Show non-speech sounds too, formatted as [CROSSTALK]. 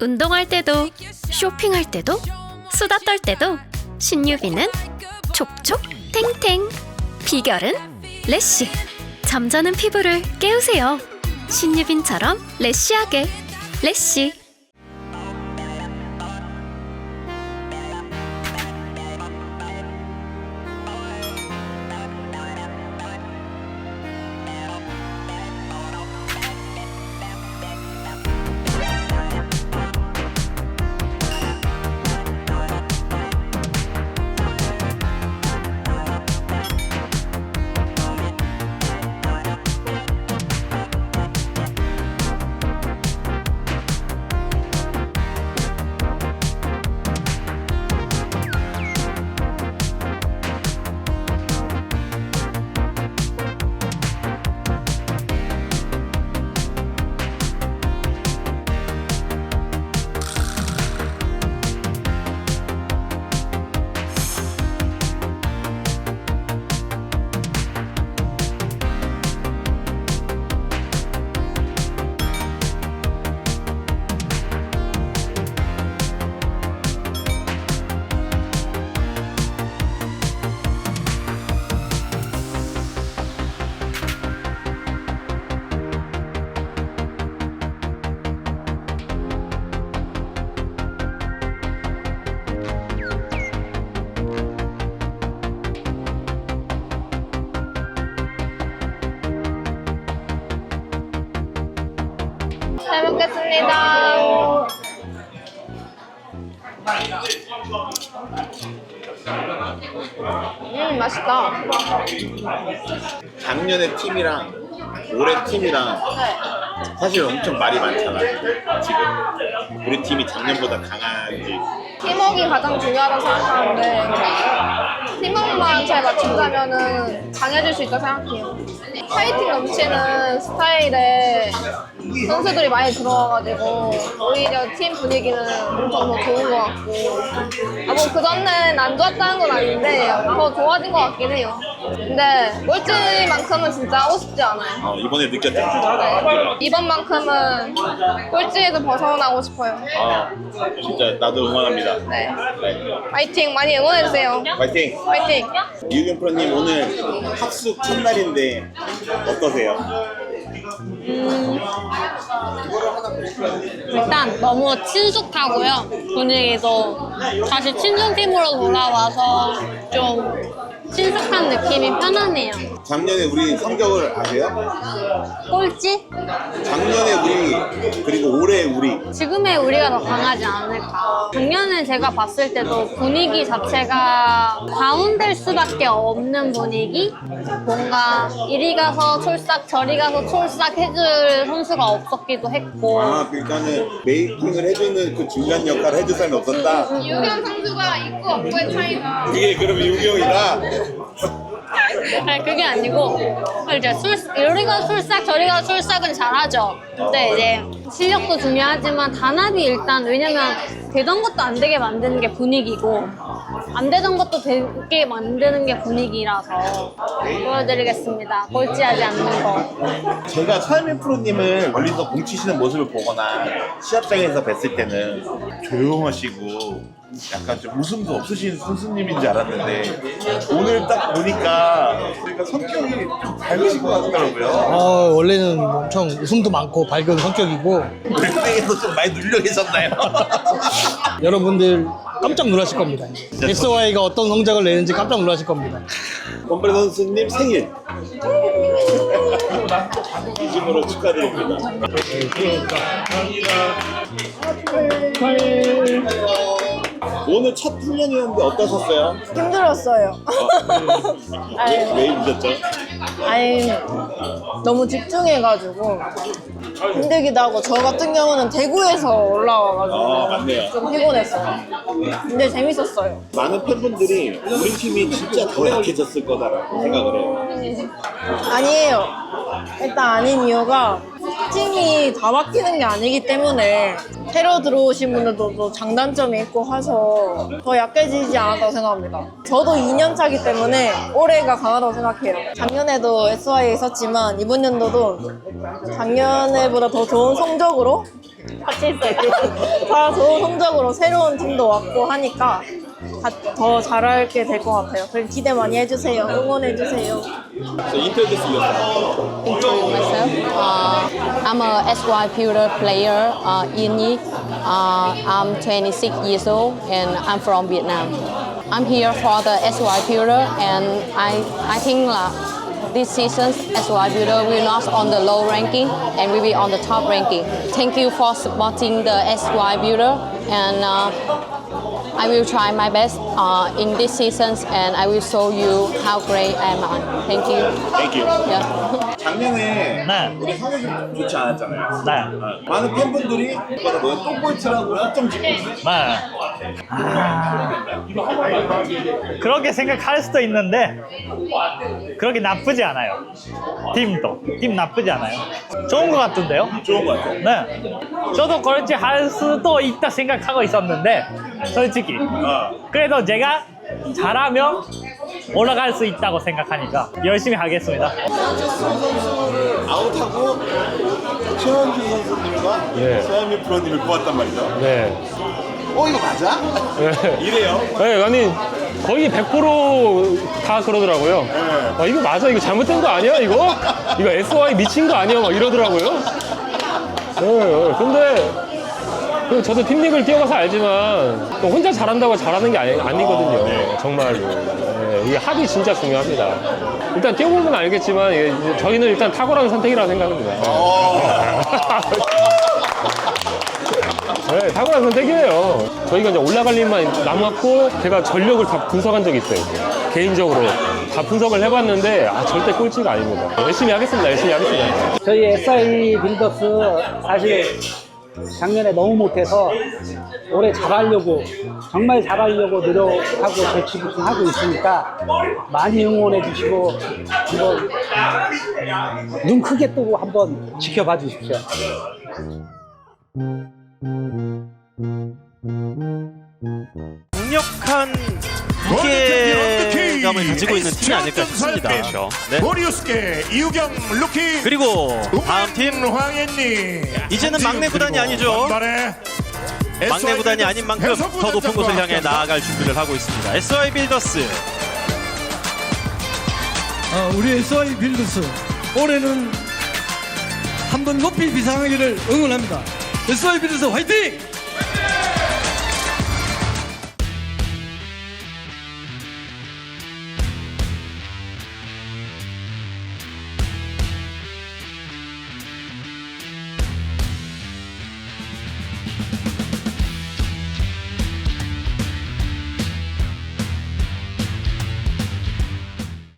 운동할 때도 쇼핑할 때도 수다 떨 때도 신유비는 촉촉 탱탱 비결은 래쉬. 잠자는 피부를 깨우세요. 신유빈처럼 래쉬하게. 래쉬 잘 먹겠습니다. 음, 맛있다. 작년에 팀이랑 올해 팀이랑 사실 엄청 말이 많잖아 지금 우리 팀이 작년보다 강한지 팀워크가 가장 중요하다고 생각하는데 팀워크만 잘 맞춘다면은 강해질 수 있다고 생각해요. 파이팅 넘치는 스타일의 선수들이 많이 들어와가지고 오히려 팀 분위기는 엄청 더 좋은 것 같고 아, 뭐 그전엔 안 좋았다는 건 아닌데 더 좋아진 것 같긴 해요. 근데 꼴찌만큼은 진짜 하고 싶지 않아요. 어, 이번에 느꼈죠? 네. 이번만큼은 꼴찌에서 벗어나고 싶어요. 아 진짜 나도 응원합니다 네. 네. 파이팅 많이 응원해주세요. 파이팅! 파이팅! 유경 프로님 오늘 합숙 첫날인데 어떠세요? 일단 너무 친숙하고요. 분위기도 다시 친정팀으로 돌아와서 좀 친숙한 느낌이 편하네요. 작년에 우리 성적을 아세요? 꼴찌? 작년에 우리 그리고 올해 우리 지금의 우리가 더 강하지 않을까. 작년에 제가 봤을 때도 분위기 자체가 다운될 수밖에 없는 분위기? 뭔가 이리 가서 촐싹 저리 가서 촐싹 해줄 선수가 없었기도 했고. 아 그러니까는 메이킹을 해주는 그 중간 역할을 해줄 사람이 없었다? 유경 선수가 있고 없고의 차이가 그게 그럼 유경이다? 아니 그게 아니고 이제 술 요리가 술싹 저리가 술싹은 잘하죠. 근데 이제 실력도 중요하지만 단합이 일단 왜냐면 되던 것도 안 되게 만드는 게 분위기고 안 되던 것도 되게 만드는 게 분위기라서 보여드리겠습니다. 꼴찌하지 않는 거. 제가 서현민 프로님을 멀리서 공치시는 모습을 보거나 시합장에서 뵀을 때는 조용하시고 약간 좀 웃음도 없으신 선수님인 줄 알았는데 오늘 딱 보니까 그러니까 성격이 좀 밝으신 것 같더라고요. 어, 원래는 엄청 웃음도 많고 밝은 성격이고 밴드에서 좀 많이 눌려 계셨나요? [LAUGHS] 여러분들 깜짝 놀라실 겁니다. SY가 어떤 성적을 내는지 깜짝 놀라실 겁니다. 권벌 선수님 생일 이심으로 축하드립니다. 오늘 첫 훈련이었는데 어떠셨어요? 힘들었어요. 왜, 왜 힘드셨죠? 아니 너무 집중해가지고 힘들기도 하고 저 같은 경우는 대구에서 아 올라와가지고 맞네요. 좀 피곤했어요. 근데 재밌었어요. 많은 팬분들이 우리 팀이 진짜 더 약해졌을 거다라고 생각을 해요. 아니에요. 일단 아닌 이유가 팀이 다 바뀌는 게 아니기 때문에 새로 들어오신 분들도 또 장단점이 있고 해서 더 약해지지 않았다고 생각합니다. 저도 2년 차기 때문에 올해가 강하다고 생각해요. 작년에도 SY에 있었지만 이번 연도도 작년에보다 더 좋은 성적으로 같이 있어요. [LAUGHS] 더 좋은 성적으로 새로운 팀도 왔고 하니까 다 더 잘하게 될 것 같아요. 그럼 기대 많이 해주세요. 응원해주세요. introduce myself. Uh, I'm a SY Pewter player uh, in Nhi. Uh, I'm 26 years old and I'm from Vietnam. I'm here for the SY Pewter and I, I think uh, this season SY Pewter will not on the low ranking and will be on the top ranking. Thank you for supporting the SY Pewter and uh, I will try my best uh, in this season and I will show you how great am I. Thank you. 땡큐. Yeah. 작년에 네. 우리 성적이 좀 좋지 않았잖아요. 네. 어, 많은 팬분들이 이거는 뭐 똥볼트라고 확정 짓고 있어요. 네. 아, 그렇게 생각할 수도 있는데 그렇게 나쁘지 않아요. 팀도 팀 나쁘지 않아요. 좋은 것 같은데요? 좋은 것 같아요. 네. 저도 그렇지 할 수도 있다 생각하고 있었는데 솔직히 어. 그래도 제가 잘하면 올라갈 수 있다고 생각하니까 열심히 하겠습니다. 아웃하고 최원준 선수님과 예. 최한민 프로님을 뽑았단 말이죠. 네. 어 이거 맞아? 네. [LAUGHS] 이래요. 네, 아니 거의 100%다 그러더라고요. 네. 아, 이거 맞아? 이거 잘못된 거 아니야? 이거? 이거 SY 미친 거 아니야? 막 이러더라고요. 네, 네. 근데 그 저도 팀리그를 뛰어가서 알지만 또 혼자 잘한다고 잘하는 게 아니, 아니거든요. 아, 네. 정말로. 네, 이게 합이 진짜 중요합니다. 일단 뛰어보면 알겠지만 이게 이제 저희는 일단 탁월한 선택이라고 생각합니다. 어. 네, 탁월한 선택이에요. 저희가 이제 올라갈 일만 남았고 제가 전력을 다 분석한 적이 있어요. 개인적으로 다 분석을 해봤는데 아 절대 꼴찌가 아닙니다. 열심히 하겠습니다. 열심히 하겠습니다. 저희 SI 빌더스 사실 작년에 너무 못해서 올해 잘하려고 정말 잘하려고 노력하고 절치부심하고 있으니까 많이 응원해 주시고 한번 눈 크게 뜨고 한번 지켜봐 주십시오. 강력한 무게감을 가지고 있는 팀이 아닐까 싶습니다. 네. 모리우스케 이우경 루키 그리고 다음 팀 황현님 이제는 막내 구단이 아니죠. 막내 구단이 아닌 만큼 더 높은 곳을 향해 나아갈 준비를 하고 있습니다. SY 빌더스 어, 우리 SY 빌드스 올해는 한 번 높이 비상하기를 응원합니다. SY 빌드스 화이팅!